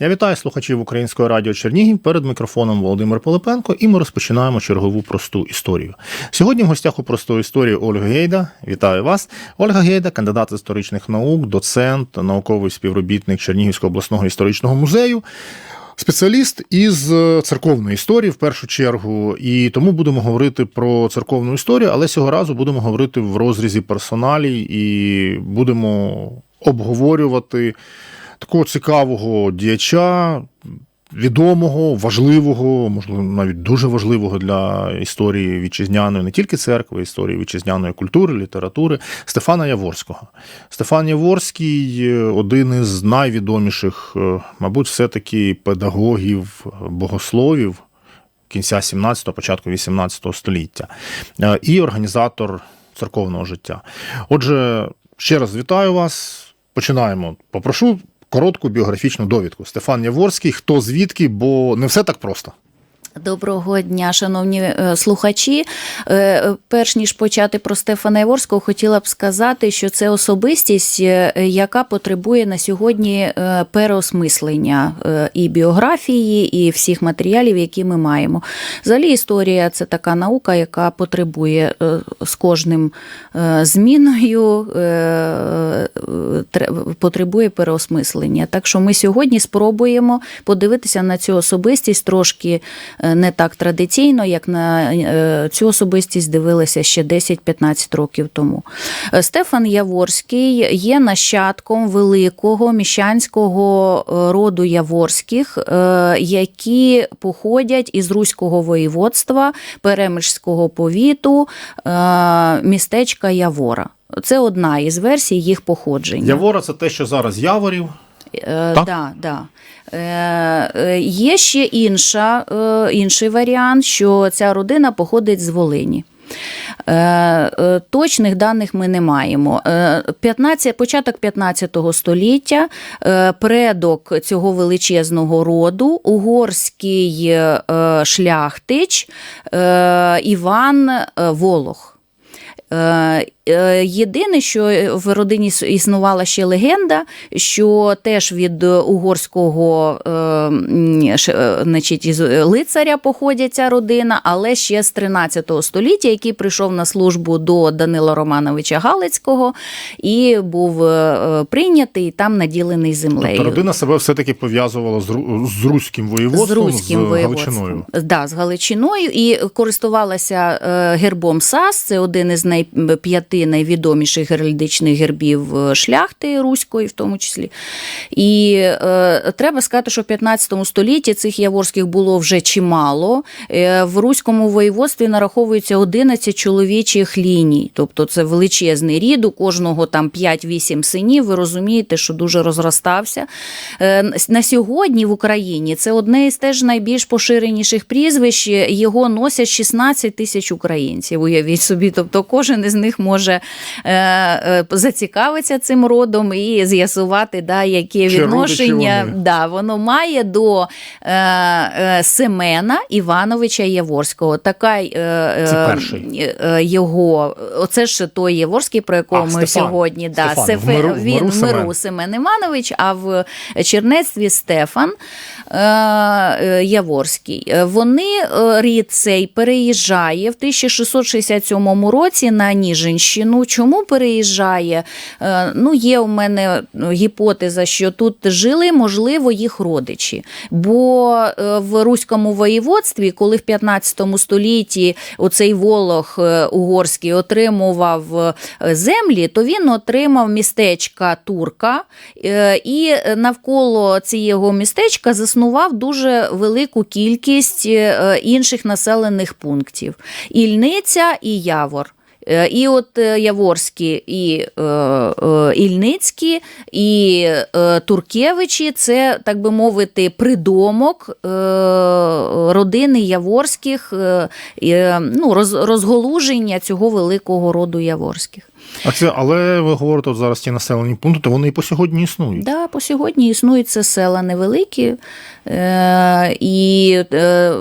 Я вітаю слухачів Українського радіо Чернігів перед мікрофоном Володимир Пилипенко, і ми розпочинаємо чергову просту історію. Сьогодні в гостях у простої історії Ольга Гейда. Вітаю вас. Ольга Гейда, кандидат історичних наук, доцент, науковий співробітник Чернігівського обласного історичного музею. Спеціаліст із церковної історії в першу чергу, і тому будемо говорити про церковну історію, але цього разу будемо говорити в розрізі персоналій і будемо обговорювати такого цікавого діяча, відомого, важливого, можливо, навіть дуже важливого для історії вітчизняної, не тільки церкви, історії вітчизняної культури, літератури Стефана Яворського. Стефан Яворський один із найвідоміших, е, мабуть, все-таки педагогів, богословів. Кінця 17-го, початку 18 століття е, і організатор церковного життя. Отже, ще раз вітаю вас. Починаємо. Попрошу коротку біографічну довідку. Стефан Яворський, хто звідки, бо не все так просто. Доброго дня, шановні е, слухачі. Е, Перш ніж почати про Стефана Яворського, хотіла б сказати, що це особистість, е, яка потребує на сьогодні е, переосмислення е, і біографії, і всіх матеріалів, які ми маємо. Взагалі, історія це така наука, яка потребує е, з кожним е, зміною, е, е, тре- потребує переосмислення. Так що ми сьогодні спробуємо подивитися на цю особистість трошки е, не так традиційно, як на е, цю особистість дивилися ще 10-15 років тому. Е, Стефан Яворський є нащадком великого міщанського е, роду Яворських, е, які походять із Руського воєводства, Перемишського повіту, е, містечка Явора. Це одна із версій їх походження. Явора це те, що зараз Яворів. Е, Так? Да, да. Е, е, є ще інша, інший варіант, що ця родина походить з Волині. Точних даних ми не маємо. Е, 15, початок 15 століття предок цього величезного роду, угорський шляхтич Іван Волох. Е, е, Єдине, що в родині існувала ще легенда, що теж від угорського е, значить, лицаря походять ця родина, але ще з 13 століття, який прийшов на службу до Данила Романовича Галицького і був прийнятий і там наділений землею. Тобто родина себе все-таки пов'язувала з, з руським воєводством, з руським з. Галичиною. Да, з Галичиною і користувалася гербом САС. Це один із най, п'яти найвідоміших геральдичних гербів е, шляхти руської, в тому числі. І е, треба сказати, що в 15 столітті цих яворських було вже чимало. Е, в руському воєводстві нараховується 11 чоловічих ліній, тобто це величезний рід, у кожного там 5-8 синів. Ви розумієте, що дуже розростався. Е, На сьогодні в Україні це одне із теж найбільш поширеніших прізвищ. Його носять 16 тисяч українців. Уявіть собі, тобто кожен із них може е, е, зацікавитися цим родом і з'ясувати, да, яке Чи відношення вони? да, воно має до е, е, Семена Івановича Яворського. Така е, е, е, його, оце ж той Яворський, про якого А, ми Стефан. сьогодні да, Стефан. Сефе- В миру- він миру в Семен. миру Семен Іванович, а в чернецтві Стефан е, е, Яворський. Вони е, рід цей переїжджає в 1667 році на Ніжинщину. Чому переїжджає? Е, Ну, є у мене гіпотеза, що тут жили, можливо, їх родичі. Бо е, в руському воєводстві, коли в 15 столітті оцей волох е, угорський отримував землі, то він отримав містечка Турка і навколо цього містечка заснував дуже велику кількість інших населених пунктів: Ільниця і Явор. Е, І от е, Яворські, і е, Ільницькі, і Туркевичі це, так би мовити, придомок родини Яворських, ну, роз, розголуження цього великого роду Яворських. А це, але ви говорите от зараз ті населені пункти, то вони і по сьогодні існують. Да, по сьогодні існують це села невеликі, е, і е,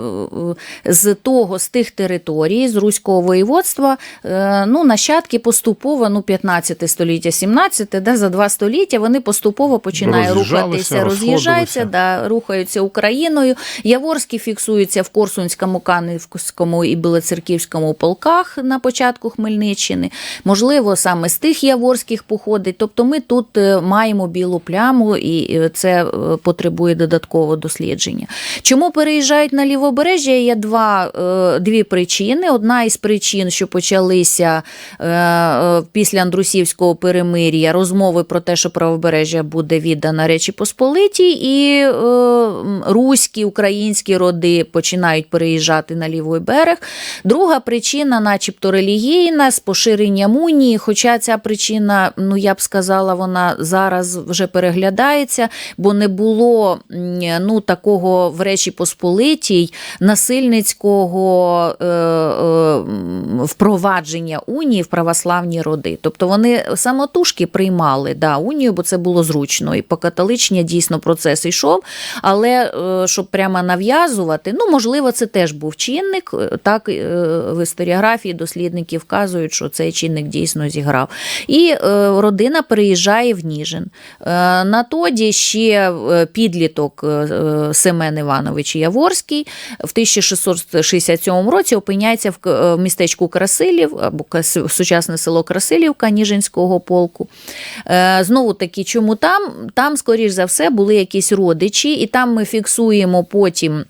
з того, з тих територій, з Руського воєводства, е, ну, нащадки поступово, ну, 15 століття, 17, да, за два століття вони поступово починають рухатися, роз'їжджаються, да, рухаються Україною. Яворський фіксується в Корсунському, Канівському і Білоцерківському полках на початку Хмельниччини. Можливо, саме з тих Яворських походить. Тобто ми тут е, маємо білу пляму, і е, це е, потребує додаткового дослідження. Чому переїжджають на лівобережжя? Є два, дві причини. Одна із причин, що почалися після Андрусівського перемир'я розмови про те, що правобережжя буде віддано Речі Посполитій, і руські, українські роди починають переїжджати на лівий берег. Друга причина, начебто релігійна, з поширенням унії. Хоча ця причина, ну я б сказала, вона зараз вже переглядається, бо не було ну, такого в Речі Посполитій насильницького е, е, впровадження унії в православні роди. Тобто вони самотужки приймали да, унію, бо це було зручно. І по католичні дійсно процес йшов. Але е, щоб прямо нав'язувати, ну можливо, це теж був чинник. Е, Так е, в історіографії дослідники вказують, що цей чинник дійсно зіграв. І е, родина переїжджає в Ніжин. Е, На тоді ще е, підліток Семен Іванович Яворський в 1667 році опиняється в містечку Красилів або сучасне село Красилівка Ніжинського полку. Знову таки, чому там? Там, скоріш за все, були якісь родичі, і там ми фіксуємо потім.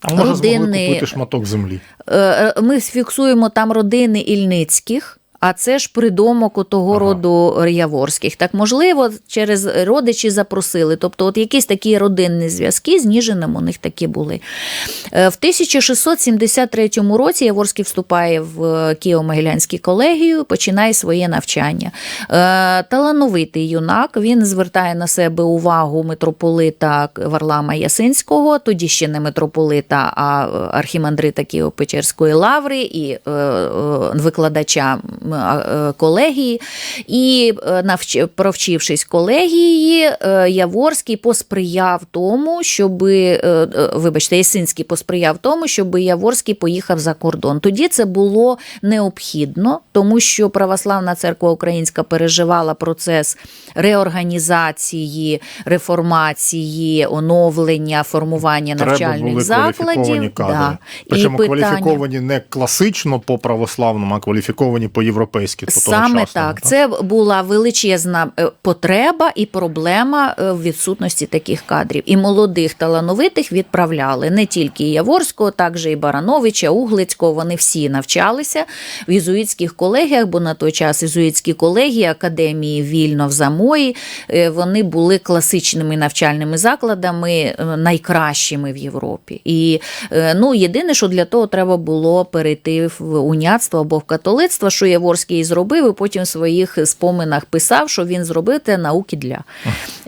А може змогли купити шматок землі. Ми фіксуємо там родини Ільницьких. А це ж придомок у того Ага. роду Яворських. Так можливо, через родичі запросили. Тобто, от якісь такі родинні зв'язки з Ніжином у них такі були. Е, В 1673 році Яворський вступає в Києво-Могилянську колегію, починає своє навчання. Е, Талановитий юнак, він звертає на себе увагу митрополита Варлама Ясинського, тоді ще не митрополита, а архімандрита Києво-Печерської лаври і е, е, викладача е, колегії. І е, провчившись колегії, е, Яворський посприяв тому, щоб, вибачте, Ясинський посприяв тому, щоб Яворський поїхав за кордон. Тоді це було необхідно, тому що Православна церква Українська переживала процес реорганізації, реформації, оновлення, формування Треба навчальних були закладів. кадри. Да. Причому І питання- кваліфіковані не класично по православному, а кваліфіковані по-європейськи. По Саме так, це була величезна е, потреба і проблема е, в відсутності таких кадрів. І молодих талановитих відправляли не тільки Яворського, також і Барановича, Углицького. Вони всі навчалися в єзуїтських колегіях, бо на той час єзуїтські колегії, академії вільно в Замої, е, вони були класичними навчальними закладами, найкращими в Європі. І ну, єдине, що для того треба було перейти в уняцтво або в католицтво, що Яворський і зробив, і потім в своїх споминах писав, що він зробив те науки для.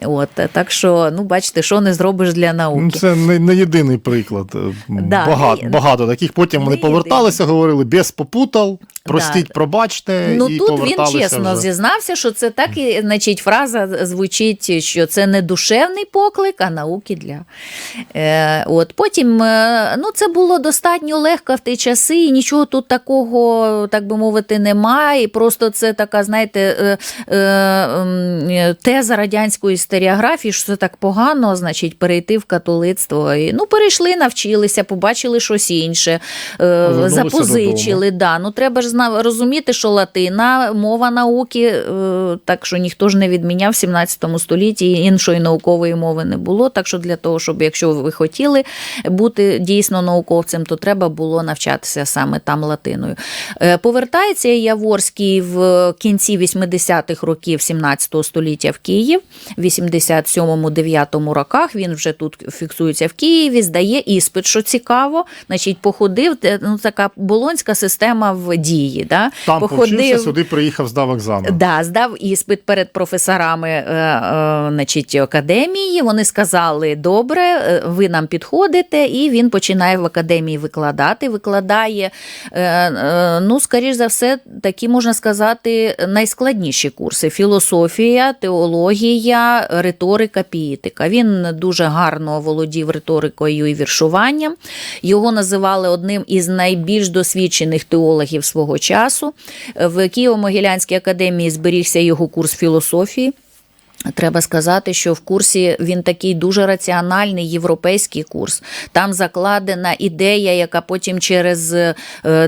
От, так що, ну, бачите, що не зробиш для Ну, науки. Це не, не єдиний приклад. Да, багато, не- багато таких. Потім вони поверталися, говорили без попутал, простіть, Да. пробачте. Ну і тут він чесно вже. зізнався, що це так і значить фраза звучить, що це не душевний поклик, а науки для. Е, от потім е, ну це було достатньо легко в ті часи, і нічого тут такого, так би мовити, немає. І просто це така, знаєте, е, е, м, теза радянської історіографії, що це так погано, значить, перейти в католицтво. І, ну, перейшли, навчилися, побачили щось інше, е, Повернулися запозичили. Да. Ну, треба ж розуміти, що латина мова науки, е, так що ніхто ж не відміняв в 17 столітті іншої наукової мови не було. Так що для того, щоб якщо ви хотіли бути дійсно науковцем, то треба було навчатися саме там латиною. Е, Повертається Яворський в кінці 80-х років 17 століття в Київ, в 87-9 роках він вже тут фіксується в Києві, здає іспит, що цікаво. Значить, походив, ну така болонська система в дії. Да? Там повчився, сюди приїхав, здав екзамен. Да, здав іспит перед професорами е, е, значить, академії. Вони сказали: добре, е, ви нам підходите, і він починає в академії викладати. Викладає, е, е, ну, скоріш за все, такі можна сказати, найскладніші курси: філософія, теологія, риторика, піїтика. Він дуже гарно володів риторикою і віршуванням. Його називали одним із найбільш досвідчених теологів свого часу. В Києво-Могилянській академії зберігся його курс філософії. Треба сказати, що в курсі він такий дуже раціональний європейський курс. Там закладена ідея, яка потім через е,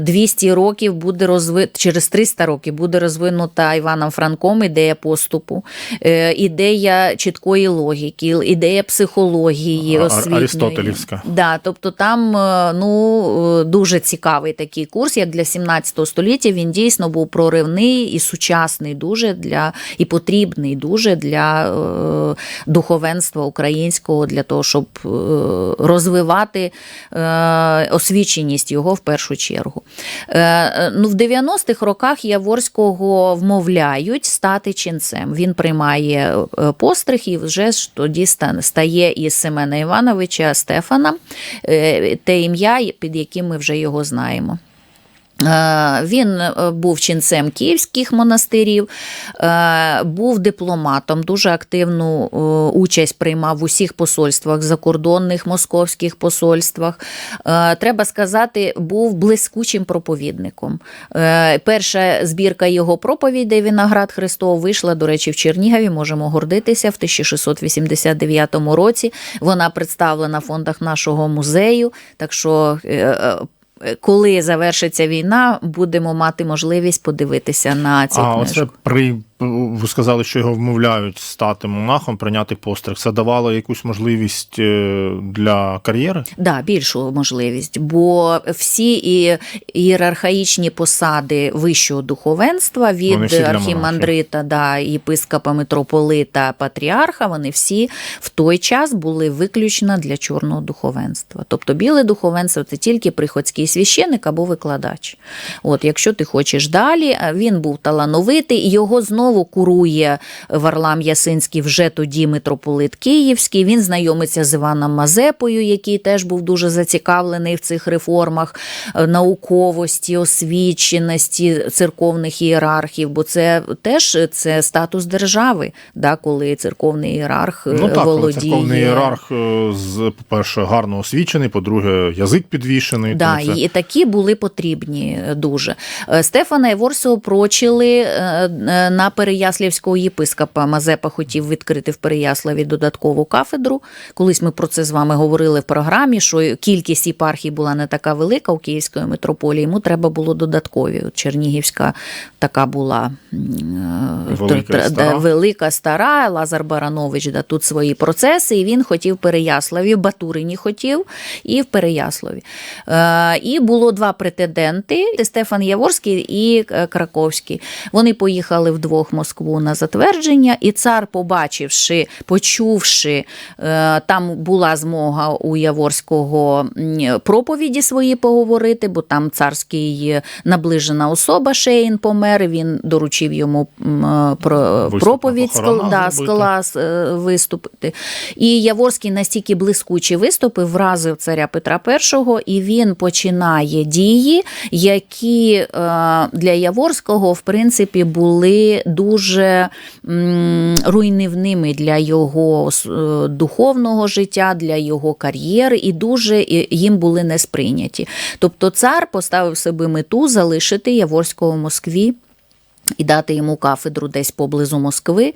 200 років буде розвинута, через 300 років буде розвинута Іваном Франком, ідея поступу, е, ідея чіткої логіки, ідея психології освітньої. Арістотелівська. Да, тобто там е, ну, е, дуже цікавий такий курс, як для 17 століття. Він дійсно був проривний і сучасний дуже для і потрібний дуже для е, духовенства українського, для того, щоб е, розвивати е, освіченість його в першу чергу. Ну, в 90-х роках Яворського вмовляють стати ченцем. Він приймає постриг і вже ж тоді ста- стає із Семена Івановича Стефана, те ім'я, під яким ми вже його знаємо. Е, Він е, був ченцем київських монастирів, е, був дипломатом, дуже активну участь приймав в усіх посольствах, закордонних московських посольствах. Треба сказати, був блискучим проповідником. Перша збірка його проповідей Виноград Христов вийшла, до речі, в Чернігові. Можемо гордитися в 1689 році. Вона представлена в фондах нашого музею. Так що. Е, коли завершиться війна, будемо мати можливість подивитися на цю А книжку. оце при ви сказали, що його вмовляють стати монахом, прийняти постриг. Це давало якусь можливість е, для кар'єри? Да, більшу можливість, бо всі і ієрархаїчні посади вищого духовенства від архімандрита, да, єпископа, митрополита, патріарха, вони всі в той час були виключно для чорного духовенства. Тобто біле духовенство це тільки приходський священик або викладач. От, якщо ти хочеш далі, він був талановитий, його знову курує Варлам Ясинський, вже тоді митрополит Київський. Він знайомиться з Іваном Мазепою, який теж був дуже зацікавлений в цих реформах е, науковості, освіченості церковних ієрархів, бо це теж це статус держави, да, коли церковний ієрарх е, Ну так, володіє. церковний ієрарх, е, по-перше, гарно освічений, по-друге, язик підвішений. Да, тому це- і такі були потрібні дуже. Е, Стефана Іворсього прочили е, е, на Переяслівського єпископа. Мазепа хотів відкрити в Переяславі додаткову кафедру. Колись ми про це з вами говорили в програмі, що кількість єпархій була не така велика у Київської митрополії. Йому треба було додаткові. От Чернігівська така була е, Велика тр- стара. велика стара, Лазар Баранович, да, тут свої процеси, і він хотів в Переяславі, в Батурині хотів, і в Переяславі. Е, і було два претенденти: Стефан Яворський і е, Краковський. Вони поїхали вдвох в Москву на затвердження, і цар, побачивши, почувши, е, там була змога у Яворського проповіді свої поговорити, бо там царський е, наближена особа Шейн помер. Він доручив йому е, про проповідь да, скла- виступити. І Яворський настільки блискучі виступи вразив царя Петра І, і він починає дії, які для Яворського, в принципі, були дуже руйнівними для його е, духовного життя, для його кар'єри, і дуже їм були не сприйняті. Тобто цар поставив собі мету залишити Яворського в Москві. І дати йому кафедру десь поблизу Москви.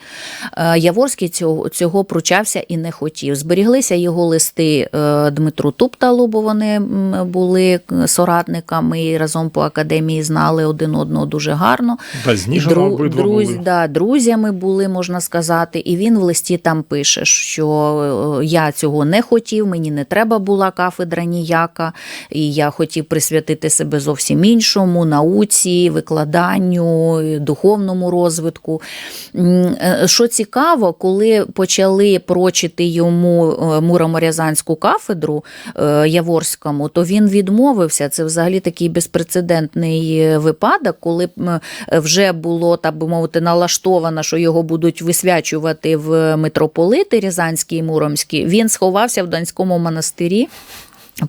Е, Яворський цього, цього пручався і не хотів. Зберіглися його листи е, Дмитру Тупталу, бо вони були соратниками і разом по академії знали один одного дуже гарно. Та з Ніжина Дру- обидва були. Да, друзями були, можна сказати. І він в листі там пише, що е, я цього не хотів, мені не треба була кафедра ніяка, і я хотів присвятити себе зовсім іншому, науці, викладанню, духовному розвитку. Е, Що цікаво, коли почали прочити йому е, Муроморязанську кафедру е, Яворському, то він відмовився. Це взагалі такий безпрецедентний випадок, коли вже було, так би мовити, налаштовано, що його будуть висвячувати в митрополити Рязанський і Муромський. Він сховався в Донському монастирі.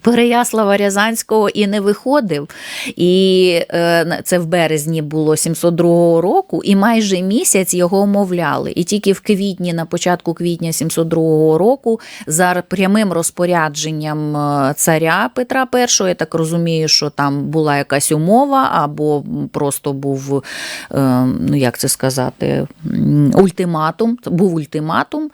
Переяслава Рязанського і не виходив. І е, це в березні було 702 року, і майже місяць його умовляли. І тільки в квітні, на початку квітня 702 року, за прямим розпорядженням е, царя Петра І, я так розумію, що там була якась умова, або просто був, е, ну як це сказати, ультиматум. Був ультиматум,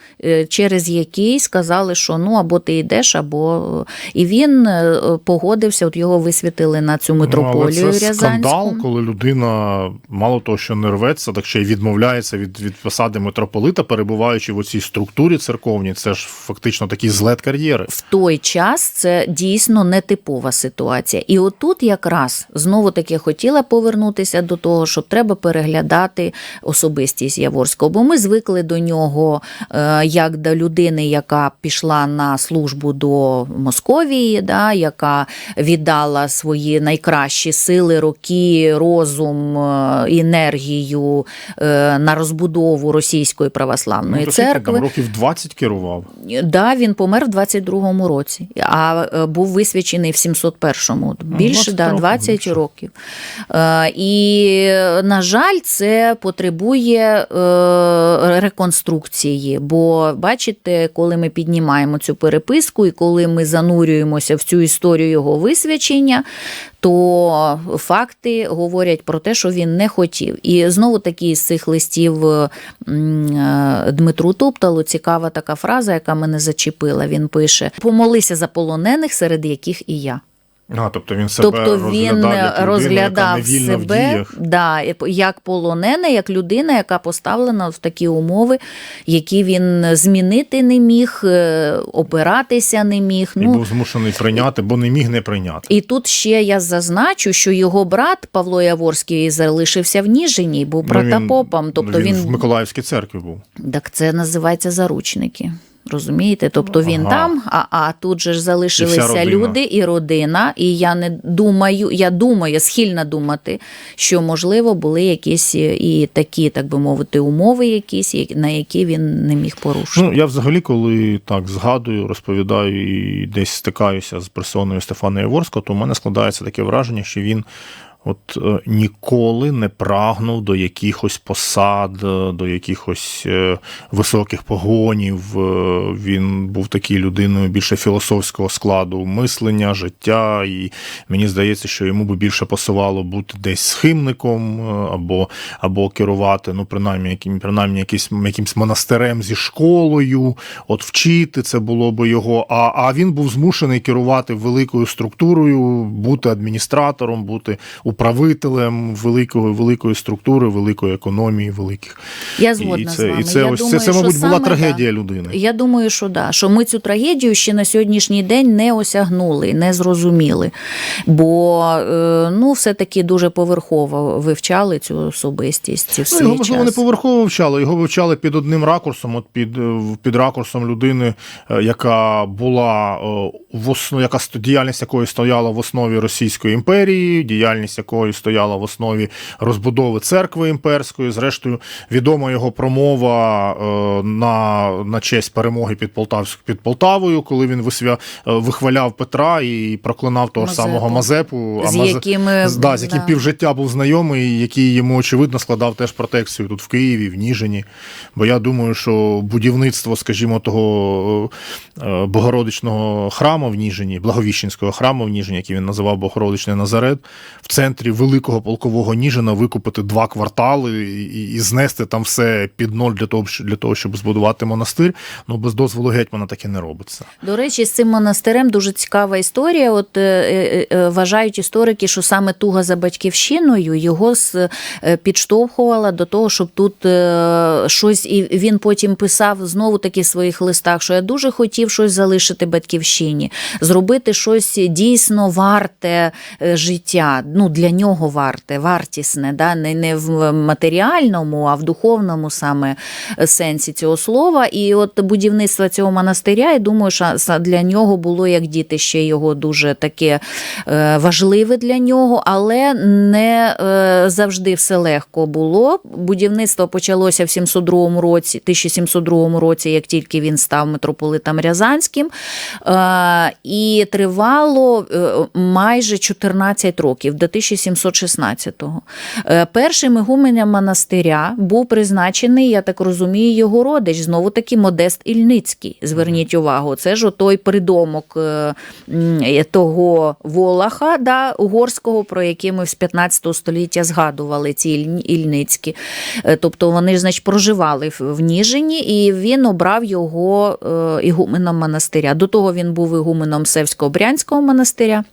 через який сказали, що ну або ти йдеш, або і він е, погодився. От його висвітили на цю Ну, митрополію але це Рязанську. скандал, коли людина мало того, що не рветься, так ще й відмовляється від, від посади митрополита, перебуваючи в цій структурі церковній. Це ж фактично такий злет кар'єри. в той час це дійсно нетипова ситуація. І отут якраз знову таки хотіла повернутися до того, що треба переглядати особистість Яворського, бо ми звикли до нього е, як до людини, яка пішла на службу до Московії, да, яка віддала свої найкращі сили, роки, розум, е, енергію е, на розбудову російської православної то скільки там років 20 керував. Да, він помер в 22-му році, а е, був висвячений в 701-му. Більше 20 да, років 20 більше. років. Е, І, на жаль, це потребує е, реконструкції. Бо бачите, коли ми піднімаємо цю переписку і коли ми занурюємося в цю історію його висвячення, то факти говорять про те, що він не хотів. І знову таки з цих листів е, Дмитру Топталу цікава така фраза, яка мене зачепила. Він пише: помолися за полонених, серед яких і я. А, тобто він себе Тобто він розглядав, як людину, розглядав в себе діях. да, як полонена, як людина, яка поставлена в такі умови, які він змінити не міг, е, опиратися не міг. І Ну, був змушений прийняти, бо не міг не прийняти. і тут ще я зазначу, що його брат Павло Яворський залишився в Ніжині, був Ну, він- протопопом. Тобто він, він, в Миколаївській церкві був. так це називається заручники. Розумієте? Тобто він Ага. там, а, а тут же ж залишилися родина. люди і родина. І я не думаю, я думаю, схильна думати, що можливо були якісь і такі, так би мовити, умови, якісь, на які він не міг порушити. Ну, я взагалі, коли так згадую, розповідаю і десь стикаюся з персоною Стефана Яворського, то в мене складається таке враження, що він от е, ніколи не прагнув до якихось посад, е, до якихось е, високих погонів. Він був такий людиною більше філософського складу мислення, життя. І мені здається, що йому би більше пасувало бути десь схимником або, або керувати, ну, принаймні, яким, принаймні якийсь, якимсь монастирем зі школою, от вчити це було би його. А, а він був змушений керувати великою структурою, бути адміністратором, бути управителем великої, великої структури, великої економії, великих. Я І це, з вами. і це, я ось, думаю, це, це, мабуть, була трагедія да. людини. Я думаю, що да, що ми цю трагедію ще на сьогоднішній день не осягнули, не зрозуміли. Бо е, ну, все-таки дуже поверхово вивчали цю особистість Ну, його, можливо, не поверхово вивчали, його вивчали під одним ракурсом, от під, е, під ракурсом людини, е, яка була в основі, яка діяльність якої стояла в основі Російської імперії, діяльність якої стояла в основі розбудови церкви імперської. Зрештою, відома його промова е, на, на честь перемоги під Полтавськ, під Полтавою, коли він висвя, е, вихваляв Петра і проклинав того Мазепу. самого Мазепу. З Мазе- якими, з- да, з яким да. півжиття був знайомий, який йому очевидно складав теж протекцію тут в Києві, в Ніжині. Бо я думаю, що будівництво, скажімо, того е, Богородичного храму в Ніжині, Благовіщенського храму в Ніжині, який він називав Богородичний Назарет, в центрі великого полкового Ніжина викупити два квартали і, і знести там все під ноль для того, для того, щоб збудувати монастир. Ну без дозволу гетьмана таке не робиться. До речі, з цим монастирем дуже цікава історія. От е, е, е, вважають історики, що саме туга за батьківщиною його е, підштовхувала до того, щоб тут е, щось, і він потім писав знову таки в своїх листах, що я дуже хотів щось залишити батьківщині, зробити щось дійсно варте е, життя. Ну, для нього варте, вартісне, да? не, не в матеріальному, а в духовному саме сенсі цього слова. І от будівництво цього монастиря, я думаю, що для нього було як дітище його дуже таке е, важливе для нього, але не е, завжди все легко було. Будівництво почалося в 702 році, 1702 році, як тільки він став митрополитом Рязанським, е, і тривало е, майже 14 років до 1716-го. Е, Першим ігуменем монастиря був призначений, я так розумію, його родич, знову таки Модест Ільницький. Зверніть увагу, це ж той придомок е, того Волаха да, угорського, про який ми з 15 століття згадували, ці Ільницькі. Е, Тобто вони, значить, проживали в- Ніжині, і він обрав його е, ігуменом монастиря. До того він був ігуменом Севсько-Брянського монастиря.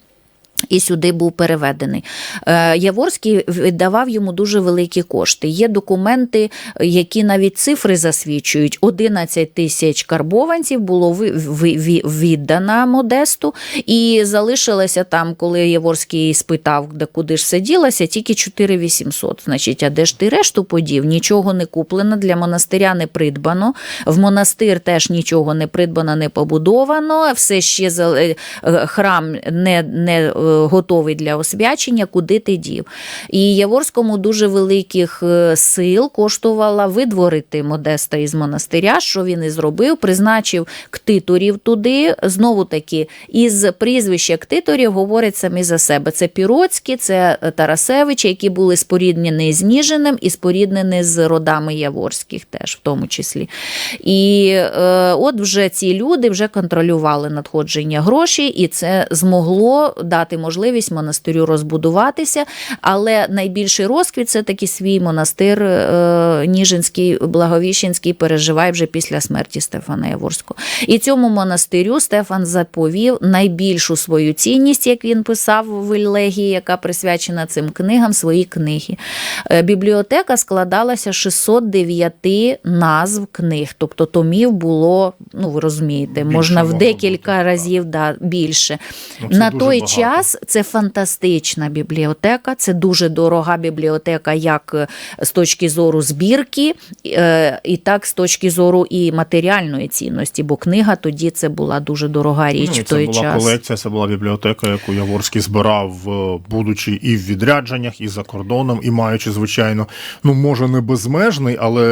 І сюди був переведений. Е, Яворський віддавав йому дуже великі кошти. Є документи, які навіть цифри засвідчують. 11 тисяч карбованців було віддано Модесту, і залишилося там, коли Яворський спитав, де куди ж це ділося, тільки 4800. Значить, а де ж ти решту подів? Нічого не куплено, для монастиря не придбано. В монастир теж нічого не придбано, не побудовано. Все ще зал- е, храм не, не е, готовий для освячення, куди ти дів. І Яворському дуже великих е, сил коштувало видворити Модеста із монастиря, що він і зробив, призначив ктиторів туди. Знову таки, із прізвища ктиторів говорять самі за себе. Це Піроцькі, це Тарасевич, які були споріднені з Ніжиним і споріднені з родами Яворських теж в тому числі. І е, от вже ці люди вже контролювали надходження грошей, і це змогло дати можливість монастирю розбудуватися. Але найбільший розквіт це таки свій монастир е, Ніжинський, Благовіщенський переживає вже після смерті Стефана Яворського. І цьому монастирю Стефан заповів найбільшу свою цінність, як він писав в елегії, яка присвячена цим книгам, свої книги. Е, Бібліотека складалася з 609 назв книг, тобто томів було, ну ви розумієте, можна в декілька бути, разів да, більше. Ну, На той багато. Час це фантастична бібліотека, це дуже дорога бібліотека, як е, з точки зору збірки, е, і так з точки зору і матеріальної цінності, бо книга тоді це була дуже дорога річ Ну, в той це була час. колекція, це була бібліотека, яку Яворський збирав, е, будучи і в відрядженнях, і за кордоном, і маючи, звичайно, ну може не безмежний, але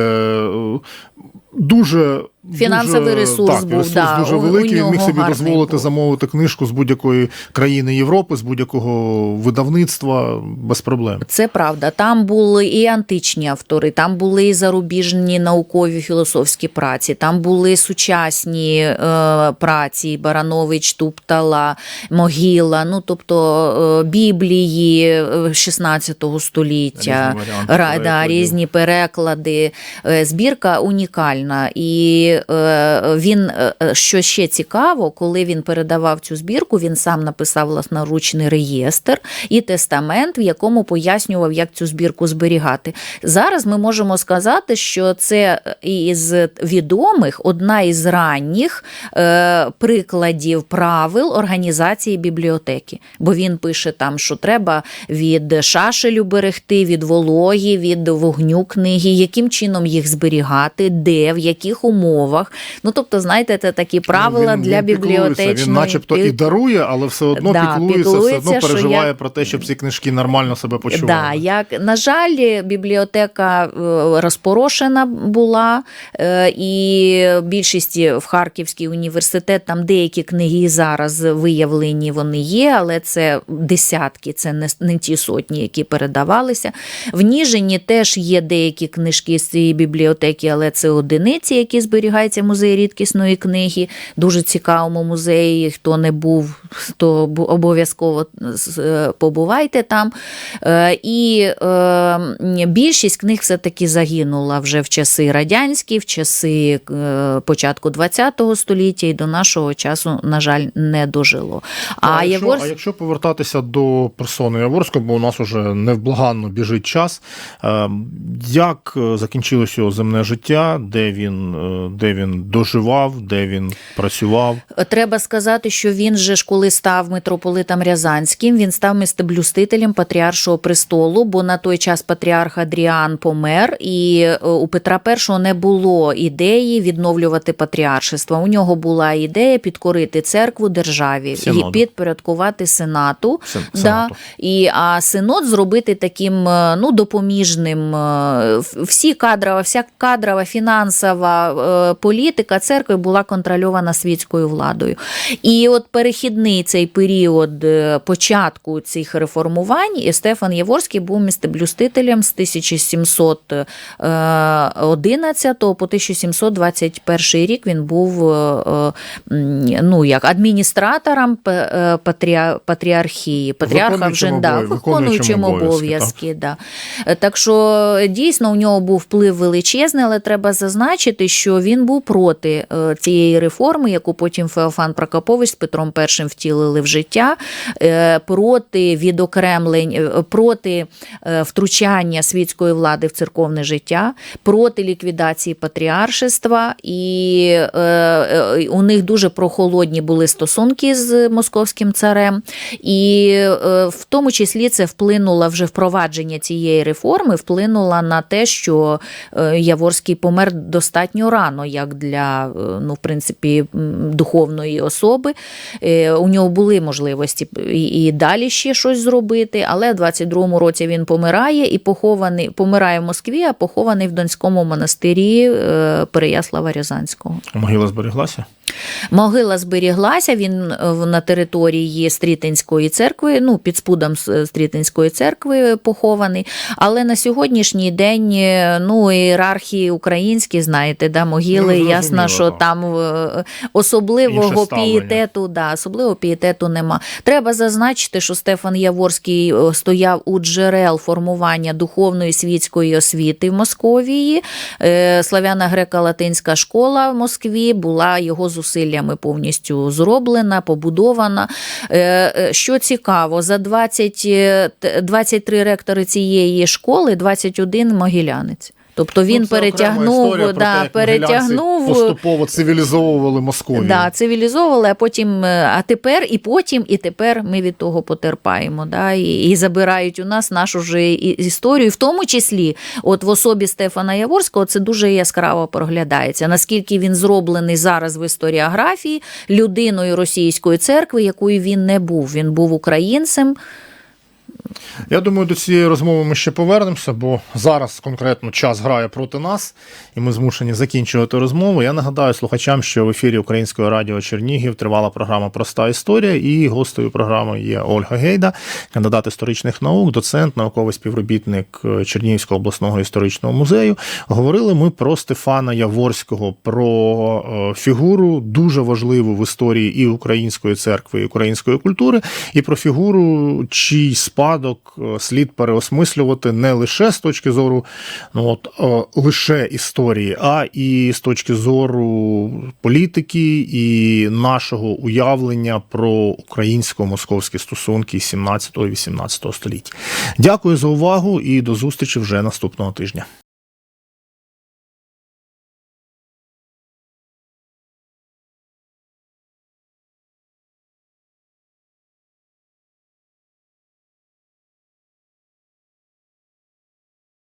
дуже. Фінансовий дуже, ресурс так, був, ресурс да, дуже великий. Він міг собі дозволити був. замовити книжку з будь-якої країни Європи, з будь-якого видавництва без проблем. Це правда. Там були і античні автори, там були і зарубіжні наукові філософські праці, там були сучасні е, праці Баранович, Туптала, Могила, ну тобто е, Біблії е, 16 століття, Різні варіанти Ра- да, різні переклади. Е, Збірка унікальна. І е, він, е, е, що ще цікаво, коли він передавав цю збірку, він сам написав власноручний реєстр і тестамент, в якому пояснював, як цю збірку зберігати. Зараз ми можемо сказати, що це із відомих одна із ранніх прикладів правил організації бібліотеки. Бо він пише там, що треба від шашелю берегти, від вологі, від вогню книги, яким чином їх зберігати, де, в яких умовах. Ну тобто, знаєте, це такі правила Ну, він, для він бібліотечної. Він начебто і дарує, але все одно Да, піклується, все одно переживає як- про те, щоб ці книжки нормально себе почували. Да, як на жаль, бібліотека е, розпорошена була, е, і більшість в Харківський університет там деякі книги зараз виявлені вони є, але це десятки, це не, не ті сотні, які передавалися. В Ніжині теж є деякі книжки з цієї бібліотеки, але це одиниці, які зберігаються в музеї рідкісної книги. Дуже цікавому музеї. Хто не був, то обов'язково е, побувайте там. Е, І е, більшість книг все-таки загинула вже в часи радянські, в часи початку ХХ століття і до нашого часу, на жаль, не дожило. А, А, якщо, Яворський- а якщо повертатися до персони Яворського, бо у нас уже невблаганно біжить час, е, як закінчилось його земне життя, де він, де він доживав, де він працював. Треба сказати, що він же ж коли став митрополитом Рязанським, він став містоблюстителем патріаршого престолу, бо на той час патріарх Адріан помер, і е, у Петра І не було ідеї відновлювати патріаршество. У нього була ідея підкорити церкву державі Синоду. і підпорядкувати сенату. Сен- Да, Сенату. і а синод зробити таким е, ну допоміжним. е, Всі кадрова, вся кадрова фінансова політика церкви була контрольована світською владою. І от перехідний цей період е, початку цих реформувань і Стефан Яворський був містеблюстителем з 1711 по 1721 рік. Він був е, е, ну як адміністратором е, патріархії. Патріарха вже Виконуючим да, виконуючим обов'язки. Да. Е, Так що дійсно у нього був вплив величезний, але треба зазначити, що він був проти е, цієї реформи, яку потім Феофан Прокопович з Петром І втілили в життя, е, проти відокремлень, е, проти втручання світської влади в церковне життя, проти ліквідації патріаршества, і у них дуже прохолодні були стосунки з московським царем. І в тому числі це вплинуло вже впровадження цієї реформи, вплинуло на те, що Яворський помер достатньо рано, як для е, ну, в принципі, духовної особи. Е, У нього були можливості і, далі ще щось зробити, але в 22-му році він помирає і похований, помирає в Москві, а похований в Донському монастирі е, Переяслава Рязанського. Могила зберіглася? Могила зберіглася, він е, на території Стрітинської церкви, ну, під спудом Стрітинської церкви похований. Але на сьогоднішній день е, ну, ієрархії українські, знаєте, да, могили, Ну, ясно, що там е, особливого пієтету, да, особливого пієтету нема. Треба зазначити, що Стефан Яворський стояв у джерел формування духовної світської освіти в Московії. Е, Славяно-греко-латинська школа в Москві була його зусиллями повністю зроблена, побудована. Е, е, Що цікаво, за 20, е, т- 23 ректори цієї школи, 21 могилянець. Тобто він Ну, перетягнув, да, те, перетягнув поступово цивілізовували Московію. Да, цивілізовували, а потім, е, а тепер, і потім, і тепер ми від того потерпаємо. Да, і, і забирають у нас нашу і- історію, в тому числі, от в особі Стефана Яворського, це дуже яскраво проглядається. Наскільки він зроблений зараз в історіографії людиною російської церкви, якою він не був. Він був українцем. Я думаю, до цієї розмови ми ще повернемося, бо зараз конкретно час грає проти нас, і ми змушені закінчувати розмову. Я нагадаю слухачам, що в ефірі Українського радіо Чернігів тривала програма Проста історія, і гостею програми є Ольга Гейда, кандидат історичних наук, доцент, науковий співробітник Чернігівського обласного історичного музею. Говорили ми про Стефана Яворського, про е, фігуру дуже важливу в історії і української церкви, і української культури, і про фігуру, чий спадок е, слід переосмислювати не лише з точки зору ну, от, е, лише історії, а і з точки зору політики і нашого уявлення про українсько-московські стосунки 17-18 століття. Дякую за увагу і до зустрічі вже наступного тижня.